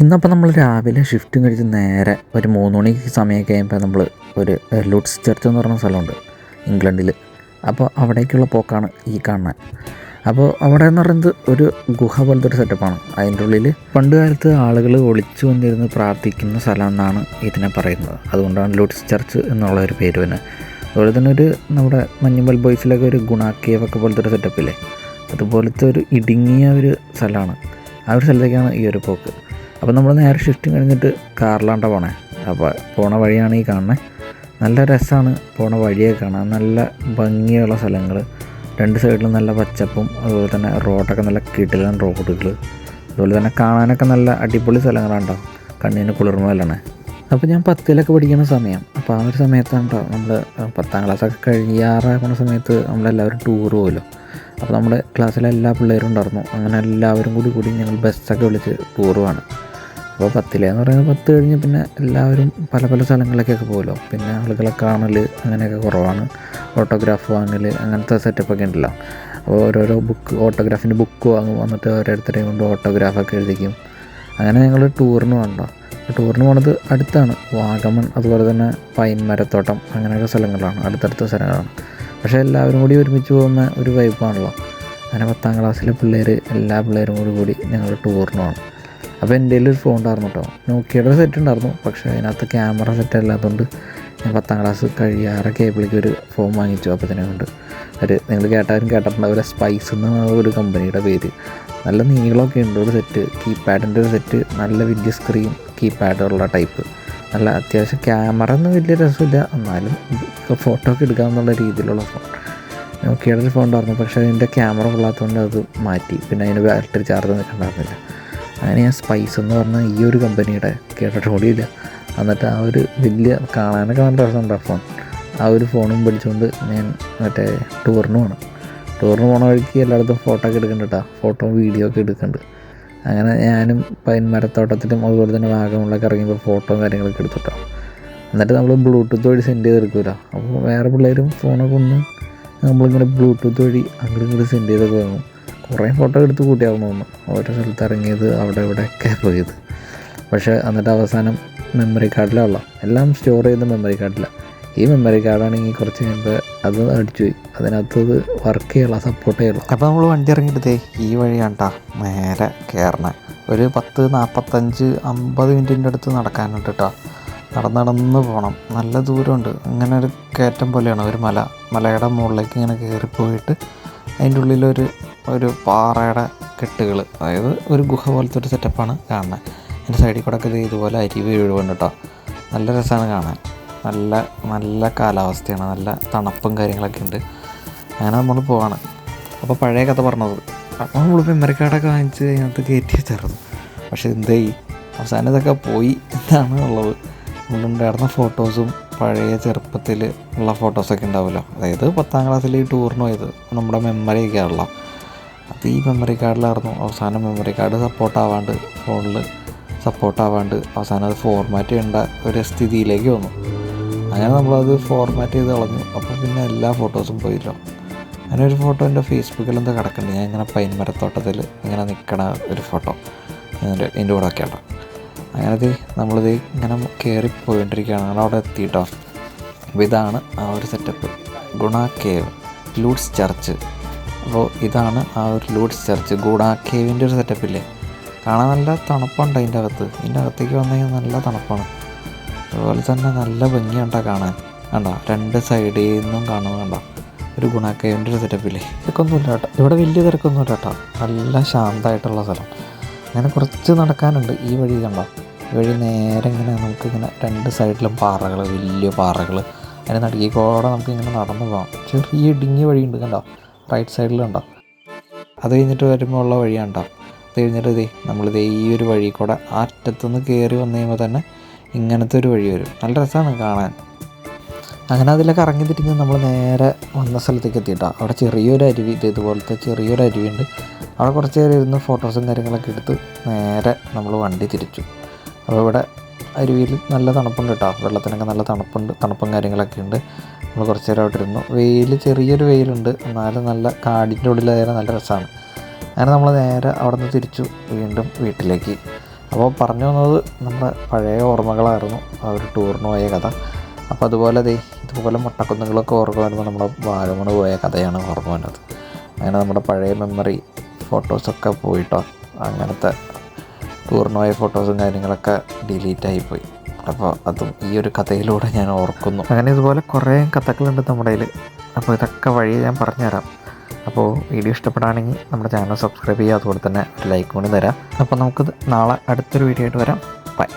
ഇന്നപ്പോൾ നമ്മൾ രാവിലെ ഷിഫ്റ്റും കഴിച്ച് നേരെ ഒരു മൂന്ന് മണി സമയമൊക്കെ കഴിയുമ്പോൾ നമ്മൾ ഒരു ലുട്സ് ചർച്ച് എന്ന് പറഞ്ഞ സ്ഥലമുണ്ട് ഇംഗ്ലണ്ടിൽ അപ്പോൾ അവിടേക്കുള്ള പോക്കാണ് ഈ കാണുന്നത് അപ്പോൾ അവിടെ എന്ന് പറയുന്നത് ഒരു ഗുഹ പോലത്തെ ഒരു സെറ്റപ്പാണ് അതിന്റെ ഉള്ളിൽ പണ്ട് കാലത്ത് ആളുകൾ ഒളിച്ചു വന്നിരുന്ന് പ്രാർത്ഥിക്കുന്ന സ്ഥലം എന്നാണ് ഇതിനെ പറയുന്നത്. അതുകൊണ്ടാണ് ലൂട്ട്സ് ചർച്ച് എന്നുള്ള ഒരു പേര് തന്നെ അതുപോലെ തന്നെ ഒരു നമ്മുടെ മഞ്ഞുമൽ ബോയ്സിലൊക്കെ ഒരു ഗുണാക്കിയവൊക്കെ ഒക്കെ പോലത്തെ ഒരു സെറ്റപ്പില്ലേ അതുപോലത്തെ ഒരു ഇടുങ്ങിയ ഒരു സ്ഥലമാണ്. ആ ഒരു സ്ഥലത്തേക്കാണ് ഈ ഒരു പോക്ക്. അപ്പോൾ നമ്മൾ നേരെ ഷിഫ്റ്റ് കഴിഞ്ഞിട്ട് കാറിലാണ്ട പോണേ. അപ്പോൾ പോണ വഴിയാണ് ഈ കാണുന്നത് നല്ല രസമാണ് പോണ വഴിയൊക്കെ കാണാൻ. നല്ല ഭംഗിയുള്ള സ്ഥലങ്ങൾ രണ്ട് സൈഡിലും നല്ല പച്ചപ്പും അതുപോലെ തന്നെ റോഡൊക്കെ നല്ല കിടിലൻ റോഡുകൾ അതുപോലെ തന്നെ കാണാനൊക്കെ നല്ല അടിപൊളി സ്ഥലങ്ങളാണ് കേട്ടോ കണ്ണിന് കുളിർമലാണ് അപ്പോൾ ഞാൻ പത്തിലൊക്കെ പഠിക്കുന്ന സമയം. അപ്പോൾ ആ ഒരു സമയത്താണ് കേട്ടോ നമ്മൾ പത്താം ക്ലാസ്സൊക്കെ കഴിയാറാകുന്ന സമയത്ത് നമ്മളെല്ലാവരും ടൂർ പോകുമല്ലോ അപ്പോൾ നമ്മുടെ ക്ലാസ്സിലെ എല്ലാ പിള്ളേരും ഉണ്ടായിരുന്നു. അങ്ങനെ എല്ലാവരും കൂടി കൂടി ഞങ്ങൾ ബസ്സൊക്കെ വിളിച്ച് ടൂർ പോവാണ്. അപ്പോൾ പത്തിലെന്ന് പറയുന്നത് പത്ത് കഴിഞ്ഞ് പിന്നെ എല്ലാവരും പല പല സ്ഥലങ്ങളിലേക്കൊക്കെ പോകുമല്ലോ പിന്നെ ആളുകളെ കാണൽ അങ്ങനെയൊക്കെ കുറവാണ്. ഓട്ടോഗ്രാഫ് വാങ്ങൽ അങ്ങനത്തെ സെറ്റപ്പൊക്കെ ഉണ്ടല്ലോ. അപ്പോൾ ഓരോരോ ബുക്ക് ഓട്ടോഗ്രാഫിന്റെ ബുക്ക് വാങ്ങും. വന്നിട്ട് ഓരോരുത്തരെയും കൊണ്ട് ഓട്ടോഗ്രാഫൊക്കെ എഴുതിക്കും. അങ്ങനെ ഞങ്ങൾ ടൂറിന് പോകണ്ട? ടൂറിന് പോണത് അടുത്താണ്. വാഗമൺ അതുപോലെ തന്നെ പൈൻ മരത്തോട്ടം അങ്ങനെയൊക്കെ സ്ഥലങ്ങളാണ്. അടുത്തടുത്ത സ്ഥലങ്ങളാണ്. പക്ഷേ എല്ലാവരും കൂടി ഒരുമിച്ച് പോകുന്ന ഒരു വൈബാണല്ലോ അങ്ങനെ പത്താം ക്ലാസ്സിലെ പിള്ളേർ എല്ലാ പിള്ളേരും കൂടി കൂടി ഞങ്ങൾ ടൂറിന് പോകണം. അപ്പോൾ എന്റെ ഒരു ഫോൺ ഉണ്ടായിരുന്നു കേട്ടോ. നോക്കിയുടെ സെറ്റ് ഉണ്ടായിരുന്നു. പക്ഷേ അതിനകത്ത് ക്യാമറ സെറ്റ് അല്ലാത്തതുകൊണ്ട് ഞാൻ പത്താം ക്ലാസ് കഴിയാറ് കേബിളിക്ക് ഒരു ഫോൺ വാങ്ങിച്ചു. അപ്പോൾ തന്നെ കൊണ്ട് ഒരു നിങ്ങൾ കേട്ടാലും കേട്ടിട്ടുണ്ടാവില്ല സ്പൈസ് എന്ന ഒരു കമ്പനിയുടെ പേര്. നല്ല നീളമൊക്കെ ഉണ്ട് ഒരു സെറ്റ് കീപാഡിന്റെ ഒരു സെറ്റ് നല്ല വലിയ സ്ക്രീൻ കീപാഡുള്ള ടൈപ്പ് നല്ല അത്യാവശ്യം ക്യാമറ ഒന്നും വലിയ രസമില്ല. എന്നാലും ഫോട്ടോ ഒക്കെ എടുക്കാമെന്നുള്ള രീതിയിലുള്ള ഫോൺ നോക്കിയുടെ ഒരു ഫോൺ ഉണ്ടായിരുന്നു. പക്ഷേ അതിന്റെ ക്യാമറ കൊള്ളാത്തതുകൊണ്ട് അത് മാറ്റി. പിന്നെ അതിന് ബാറ്ററി ചാർജ് നിൽക്കണ്ടായിരുന്നില്ല അങ്ങനെ ഞാൻ സ്പൈസ് എന്ന് പറഞ്ഞ ഈ ഒരു കമ്പനിയുടെ കേട്ടിട്ട് കൂടിയില്ല എന്നിട്ട് ആ ഒരു വലിയ കാണാനൊക്കെ നല്ല രസമുണ്ട് ആ ഫോൺ ആ ഒരു ഫോണും പിടിച്ചുകൊണ്ട് ഞാൻ മറ്റേ ടൂറിന് പോകണം ടൂറിന് പോണ വഴിക്ക് എല്ലായിടത്തും ഫോട്ടോ ഒക്കെ എടുക്കുന്നുണ്ട് ഫോട്ടോ വീഡിയോ ഒക്കെ എടുക്കുന്നുണ്ട് അങ്ങനെ ഞാനും പൈൻ മരത്തോട്ടത്തിലും അതുപോലെ തന്നെ വാഗമുള്ളൊക്കെ ഇറങ്ങിയപ്പോൾ ഫോട്ടോ കാര്യങ്ങളൊക്കെ എടുത്തിട്ടോ എന്നിട്ട് നമ്മൾ ബ്ലൂടൂത്ത് വഴി സെൻഡ് ചെയ്തെടുക്കില്ല അപ്പോൾ വേറെ പിള്ളേരും ഫോണൊക്കെ ഒന്ന് നമ്മളിങ്ങനെ ബ്ലൂടൂത്ത് വഴി അങ്ങോട്ട് ഇങ്ങോട്ട് സെൻഡ് ചെയ്തൊക്കെ വാങ്ങും. കുറേ ഫോട്ടോ എടുത്ത് കൂട്ടിയാവുന്ന തോന്നുന്നു. ഓരോ സ്ഥലത്ത് ഇറങ്ങിയത് അവിടെ ഇവിടെയൊക്കെ പോയത് പക്ഷേ എന്നിട്ട് അവസാനം മെമ്മറി കാർഡിലുള്ള എല്ലാം സ്റ്റോർ ചെയ്ത മെമ്മറി കാർഡിലാണ് ഈ മെമ്മറി കാർഡാണെങ്കിൽ കുറച്ച് കഴിയുമ്പോൾ അത് അടിച്ചു പോയി. അതിനകത്തത് വർക്ക് ചെയ്യല സപ്പോർട്ട് ചെയ്യല അപ്പോൾ നമ്മൾ വണ്ടി ഇറങ്ങിയിട്ടേ ഈ വഴിയാണ് കേട്ടോ നേരെ കയറണേ ഒരു പത്ത് നാൽപ്പത്തഞ്ച് അമ്പത് മിനിറ്റിന്റെ അടുത്ത് നടക്കാനുണ്ട് കേട്ടോ. നടന്ന് നടന്ന് പോകണം നല്ല ദൂരമുണ്ട്. ഇങ്ങനെ ഒരു കയറ്റം പോലെയാണ്. ഒരു മല. മലയുടെ മുകളിലേക്ക് ഇങ്ങനെ കയറിപ്പോയിട്ട് അതിന്റെ ഉള്ളിലൊരു ഒരു പാറയുടെ കെട്ടുകൾ അതായത് ഒരു ഗുഹ പോലത്തെ ഒരു സെറ്റപ്പാണ് കാണുന്നത് അതിന്റെ സൈഡിൽ കൂടെ ഒക്കെ ഇതുപോലെ അരി വീഴുവാണ് കേട്ടോ നല്ല രസമാണ് കാണാൻ. നല്ല നല്ല കാലാവസ്ഥയാണ്. നല്ല തണുപ്പും കാര്യങ്ങളൊക്കെ ഉണ്ട്. അങ്ങനെ നമ്മൾ പോവാണ്. അപ്പോൾ പഴയ കഥ പറഞ്ഞത്. അപ്പോൾ നമ്മൾ മെമ്മറി കാർഡൊക്കെ വാങ്ങിച്ച് അതിനകത്ത് കയറ്റി വെച്ചായിരുന്നു. പക്ഷേ എന്തായി അവസാനം ഇതൊക്കെ പോയി എന്നാണ് ഉള്ളത്. നമ്മളുണ്ടായിരുന്ന ഫോട്ടോസും പഴയ ചെറുപ്പത്തിൽ ഉള്ള ഫോട്ടോസൊക്കെ ഉണ്ടാവുമല്ലോ. അതായത് പത്താം ക്ലാസ്സിൽ ഈ ടൂറിന് പോയത്. നമ്മുടെ മെമ്മറി ഒക്കെ ആണല്ലോ. അത് ഈ മെമ്മറി കാർഡിലായിരുന്നു അവസാനം മെമ്മറി കാർഡ് സപ്പോർട്ട് ആവാണ്ട് ഫോണിൽ സപ്പോർട്ട് ആവാണ്ട് അവസാനം അത് ഫോർമാറ്റ് ചെയ്യേണ്ട ഒരു സ്ഥിതിയിലേക്ക് വന്നു. അങ്ങനെ നമ്മളത് ഫോർമാറ്റ് ചെയ്ത് കളഞ്ഞു. അപ്പോൾ പിന്നെ എല്ലാ ഫോട്ടോസും പോയില്ലോ. അങ്ങനെ ഒരു ഫോട്ടോ എന്റെ ഫേസ്ബുക്കിൽ എന്താ കിടക്കുന്നുണ്ട് ഞാൻ ഇങ്ങനെ പൈൻ മരത്തോട്ടത്തിൽ ഇങ്ങനെ നിൽക്കണ ഒരു ഫോട്ടോ എന്റെ എന്റെ കൂടെ ഒക്കെ ഉണ്ടോ അങ്ങനത് നമ്മളിത് ഇങ്ങനെ കയറി പോയിക്കൊണ്ടിരിക്കുകയാണ് അങ്ങനെ അവിടെ എത്തിയിട്ടോ. അപ്പോൾ ഇതാണ് ആ ഒരു സെറ്റപ്പ് ഗുണ കേവ്. ലൂഡ്സ് ചർച്ച്. അപ്പോൾ ഇതാണ് ആ ഒരു ലൂഡ്സ് ചർച്ച്. ഗൂഡാ കേവിന്റെ ഒരു സെറ്റപ്പില്ലേ കാണാൻ നല്ല തണുപ്പുണ്ട് അതിന്റെ അകത്ത്. ഇതിന്റെ അകത്തേക്ക് വന്നു കഴിഞ്ഞാൽ നല്ല തണുപ്പാണ്. അതുപോലെ തന്നെ നല്ല ഭംഗിയുണ്ടാ കാണാൻ. കണ്ടോ? രണ്ട് സൈഡിൽ നിന്നും കാണുന്നത് കണ്ടോ? ഒരു ഗുണാക്കേവിന്റെ ഒരു സെറ്റപ്പില്ലേ തിരക്കൊന്നുമില്ല കേട്ടോ. ഇവിടെ വലിയ തിരക്കൊന്നുമില്ല കേട്ടോ. നല്ല ശാന്തമായിട്ടുള്ള സ്ഥലം. അങ്ങനെ കുറച്ച് നടക്കാനുണ്ട് ഈ വഴി കണ്ടോ? ഈ വഴി നേരെ ഇങ്ങനെ നമുക്കിങ്ങനെ രണ്ട് സൈഡിലും പാറകൾ വലിയ പാറകൾ അതിന് നടുക്കിക്കൂടെ നമുക്കിങ്ങനെ നടന്നു പോകാം. ചെറിയ ഇടുങ്ങിയ വഴിയുണ്ട് കണ്ടോ? റൈറ്റ് സൈഡിലുണ്ടാവും അത് കഴിഞ്ഞിട്ട് വരുമ്പോൾ ഉള്ള വഴിയാണ് അത് കഴിഞ്ഞിട്ട് ഇതേ നമ്മളിതേ ഈ ഒരു വഴി കൂടെ അറ്റത്തുനിന്ന് കയറി വന്നു കഴിയുമ്പോൾ തന്നെ ഇങ്ങനത്തെ ഒരു വഴി വരും. നല്ല രസമാണ് കാണാൻ. അങ്ങനെ അതിലൊക്കെ ഇറങ്ങി തിരിഞ്ഞ് നമ്മൾ നേരെ വന്ന സ്ഥലത്തേക്ക് എത്തിയിട്ടാണ് അവിടെ ചെറിയൊരു അരുവി ഇത് ഇതുപോലത്തെ ചെറിയൊരു അരുവിയുണ്ട് അവിടെ കുറച്ച് നേരം ഇരുന്ന് ഫോട്ടോസും കാര്യങ്ങളൊക്കെ എടുത്ത് നേരെ നമ്മൾ വണ്ടി തിരിച്ചു. അപ്പോൾ ഇവിടെ അരുവിയിൽ നല്ല തണുപ്പുണ്ട് കേട്ടോ. വെള്ളത്തിനൊക്കെ നല്ല തണുപ്പുണ്ട് തണുപ്പും കാര്യങ്ങളൊക്കെ ഉണ്ട്. നമ്മൾ കുറച്ച് നേരം അവിടെ ഇരുന്നു. വെയിൽ ചെറിയൊരു വെയിലുണ്ട്. എന്നാലും നല്ല കാടിന്റെ ഉള്ളിലായാലും നല്ല രസമാണ് അങ്ങനെ നമ്മൾ നേരെ അവിടെ നിന്ന് തിരിച്ചു വീണ്ടും വീട്ടിലേക്ക്. അപ്പോൾ പറഞ്ഞു വന്നത് നമ്മുടെ പഴയ ഓർമ്മകളായിരുന്നു. ആ ഒരു ടൂറിന് പോയ കഥ. അപ്പോൾ അതുപോലെ ദേ ഇതുപോലെ മുട്ടക്കുന്നുകളൊക്കെ ഓർമ്മ വരുമ്പോൾ നമ്മുടെ വാഗമണ് പോയ കഥയാണ് ഓർമ്മ വരുന്നത്. അങ്ങനെ നമ്മുടെ പഴയ മെമ്മറി ഫോട്ടോസൊക്കെ പോയിട്ടോ? അങ്ങനത്തെ ടൂറിന് പോയ ഫോട്ടോസും കാര്യങ്ങളൊക്കെ ഡിലീറ്റ് ആയിപ്പോയി അപ്പോൾ അതും ഈ ഒരു കഥയിലൂടെ ഞാൻ ഓർക്കുന്നു. അങ്ങനെ ഇതുപോലെ കുറേ കഥകളുണ്ട് നമ്മുടെ കയ്യിൽ അപ്പോൾ ഇതൊക്കെ വഴി ഞാൻ പറഞ്ഞുതരാം. അപ്പോൾ വീഡിയോ ഇഷ്ടപ്പെടുകയാണെങ്കിൽ നമ്മുടെ ചാനൽ സബ്സ്ക്രൈബ് ചെയ്യുക അതുപോലെ തന്നെ ലൈക്ക് കൂടി തരാം. അപ്പോൾ നമുക്ക് നാളെ അടുത്തൊരു വീഡിയോ ആയിട്ട് വരാം. ബൈ